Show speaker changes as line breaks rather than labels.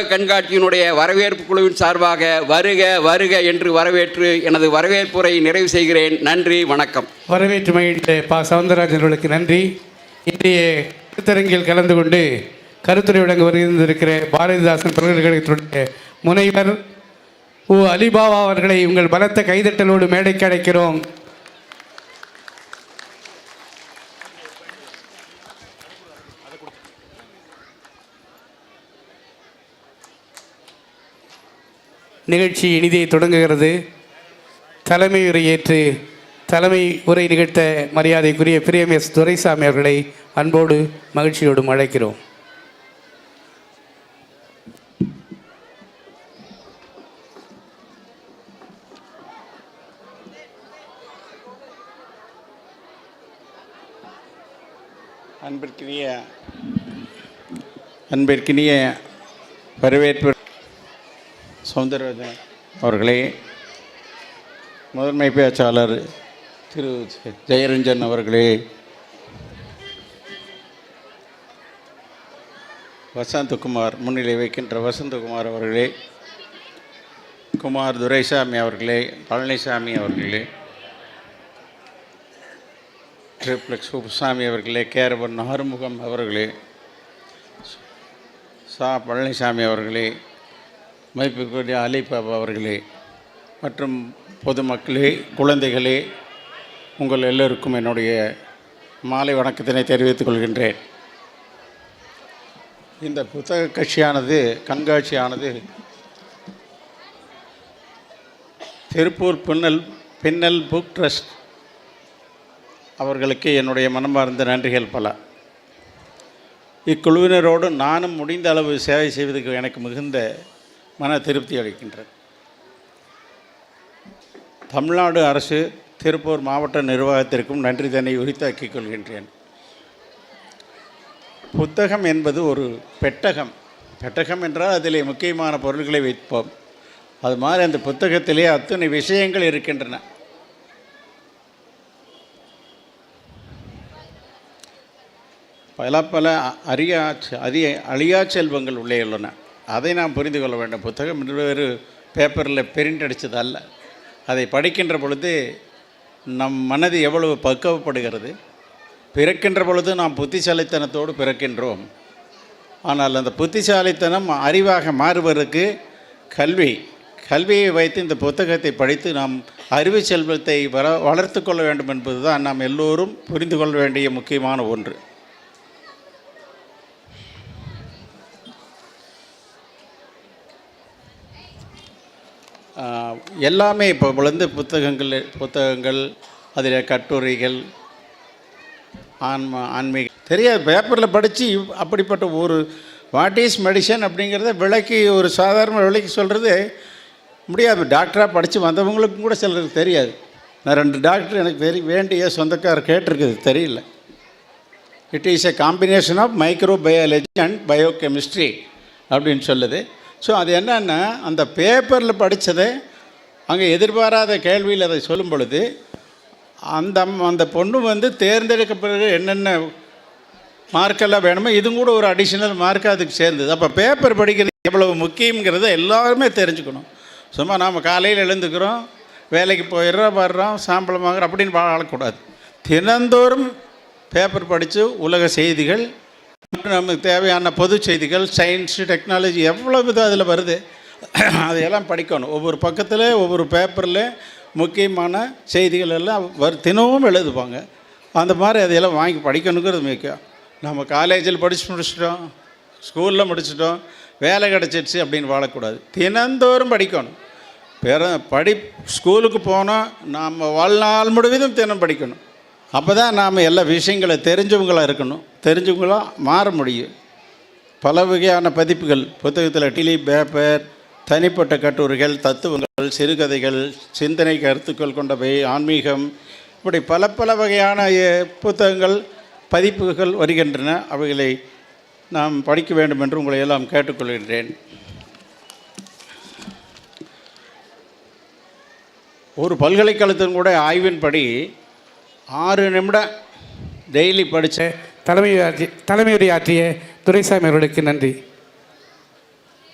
கண்காட்சியினுடைய வரவேற்பு குழுவின் சார்பாக வருக வருக என்று வரவேற்று எனது வரவேற்புரை நிறைவு செய்கிறேன். நன்றி வணக்கம்.
வரவேற்று மகிழ்ந்த பா. சவுந்தரராஜன் அவர்களுக்கு நன்றி. இன்றைய கருத்தரங்கில் கலந்து கொண்டு கருத்துரை வழங்க வருகின்றிருக்கிற பாரதிதாசன் பல்கலைக்கழகத்தினுடைய முனைவர் ஓ அலிபாபா அவர்களை உங்கள் பலத்த கைதட்டலோடு மேடைக்கு அழைக்கிறோம். நிகழ்ச்சி இனிதே தொடங்குகிறது. தலைமை உரையேற்று தலைமை உரை நிகழ்த்த மரியாதைக்குரிய பிரியம் எஸ். துரைசாமி அவர்களை அன்போடு மகிழ்ச்சியோடும் அழைக்கிறோம்.
அன்பிற்கினிய அன்பிற்கினிய வரவேற்பு சௌந்தரராஜன் அவர்களே முதன்மை பேச்சாளர் திரு ஜெயரஞ்சன் அவர்களே வசந்தகுமார் முன்னிலை வைக்கின்ற வசந்தகுமார் அவர்களே குமார் துரைசாமி அவர்களே பழனிசாமி அவர்களே ட்ரிப்ளெக்ஸ் சுப்புசாமி அவர்களே கேரவன் ஆறுமுகம் அவர்களே சா பழனிசாமி அவர்களே மதிப்பிற்குரிய அலிபாபா அவர்களே மற்றும் பொதுமக்களே குழந்தைகளே உங்கள் எல்லோருக்கும் என்னுடைய மாலை வணக்கத்தினை தெரிவித்துக் கொள்கின்றேன். இந்த புத்தக கட்சியானது கண்காட்சியானது திருப்பூர் பின்னல் பின்னல் புக் ட்ரஸ்ட் அவர்களுக்கு என்னுடைய மனமார்ந்த நன்றிகள் பல. இக்குழுவினரோடு நானும் முடிந்த அளவு சேவை செய்வதற்கு எனக்கு மிகுந்த மன திருப்தி அளிக்கின்றது. தமிழ்நாடு அரசு திருப்பூர் மாவட்ட நிர்வாகத்திற்கும் நன்றி தன்னை உரித்தாக்கிக் கொள்கின்றேன். புத்தகம் என்பது ஒரு பெட்டகம். பெட்டகம் என்றால் அதிலே முக்கியமான பொருள்களை வைப்போம். அது மாதிரி அந்த புத்தகத்திலே அத்தனை விஷயங்கள் இருக்கின்றன. பல பல அரியா அரிய அழியா செல்வங்கள் உள்ளே உள்ளன. அதை நாம் புரிந்து கொள்ள வேண்டும். புத்தகம் என்று வேறு பேப்பரில் பிரிண்ட் அடித்தது அல்ல. அதை படிக்கின்ற பொழுது நம் மனது எவ்வளவு பக்குவப்படுகிறது. பிறக்கின்ற பொழுது நாம் புத்திசாலித்தனத்தோடு பிறக்கின்றோம். ஆனால் அந்த புத்திசாலித்தனம் அறிவாக மாறுவதற்கு கல்வி கல்வியை வைத்து இந்த புத்தகத்தை படித்து நாம் அறிவு செல்வத்தை வர வளர்த்து கொள்ள வேண்டும் என்பதுதான் நாம் எல்லோரும் புரிந்து கொள்ள வேண்டிய முக்கியமான ஒன்று. எல்லாமே இப்போ விழுந்து புத்தகங்கள் புத்தகங்கள் அதில் கட்டுரைகள் ஆன்ம ஆன்மீக. தெரியாது பேப்பரில் படித்து அப்படிப்பட்ட ஒரு வாட் இஸ் மெடிசன் அப்படிங்கிறத விளக்கி ஒரு சாதாரண விலைக்கு சொல்கிறது முடியாது. டாக்டராக படித்து வந்தவங்களுக்கும் கூட சிலருக்கு தெரியாது. நான் ரெண்டு டாக்டர் எனக்கு தெரி வேண்டிய சொந்தக்காரர் கேட்டிருக்குது தெரியல. It is a combination of microbiology and biochemistry அப்படின்னு சொல்லுது. ஸோ அது என்னன்னா அந்த பேப்பரில் படித்ததை அங்கே எதிர்பாராத கேள்வியில் அதை சொல்லும் பொழுது அந்த அந்த பொண்ணு வந்து தேர்ந்தெடுக்க பிறகு என்னென்ன மார்க்கெல்லாம் வேணுமோ இதுவும் கூட ஒரு அடிஷ்னல் மார்க் அதுக்கு சேர்ந்தது. அப்போ பேப்பர் படிக்கிறது எவ்வளவு முக்கியங்கிறத எல்லாருமே தெரிஞ்சுக்கணும். சும்மா நாம் காலையில் எழுந்துக்கிறோம் வேலைக்கு போயிடுறோம் வர்றோம் சாம்பளம் வாங்குறோம் அப்படின்னு வாழக்கூடாது. தினந்தோறும் பேப்பர் படித்து உலக செய்திகள் நமக்கு தேவையான பொது செய்திகள் சயின்ஸு டெக்னாலஜி எவ்வளோ விதம் அதில் வருது. அதையெல்லாம் படிக்கணும். ஒவ்வொரு பக்கத்தில் ஒவ்வொரு பேப்பரில் முக்கியமான செய்திகள் எல்லாம் வரு தினமும் எழுதுவாங்க. அந்த மாதிரி அதையெல்லாம் வாங்கி படிக்கணுங்கிறது முக்கியம். நம்ம காலேஜில் படித்து முடிச்சிட்டோம் ஸ்கூலில் முடிச்சிட்டோம் வேலை கிடச்சிடுச்சு அப்படின்னு வாழக்கூடாது. தினந்தோறும் படிக்கணும். பிற படி ஸ்கூலுக்கு போனால் நாம் வாழ்நாள் முழுவதும் தினம் படிக்கணும். அப்போ தான் நாம் எல்லா விஷயங்களை தெரிஞ்சவங்களாக இருக்கணும். தெரிஞ்சவங்களாக மாற முடியும். பல வகையான பதிப்புகள் புத்தகத்தில் டிலி பேப்பர் தனிப்பட்ட கட்டுரைகள் தத்துவங்கள் சிறுகதைகள் சிந்தனை கருத்துக்கள் கொண்டவை ஆன்மீகம் இப்படி பல பல வகையான புத்தகங்கள் பதிப்புகள் வருகின்றன. அவைகளை நாம் படிக்க வேண்டும் என்று உங்களை எல்லாம் கேட்டுக்கொள்கின்றேன். ஒரு பல்கலைக்கழகத்தின் கூட ஆய்வின்படி ஆறு நிமிடம் டெய்லி படித்த
தலைமை தலைமையுரை ஆற்றிய துரைசாமி அவர்களுக்கு நன்றி.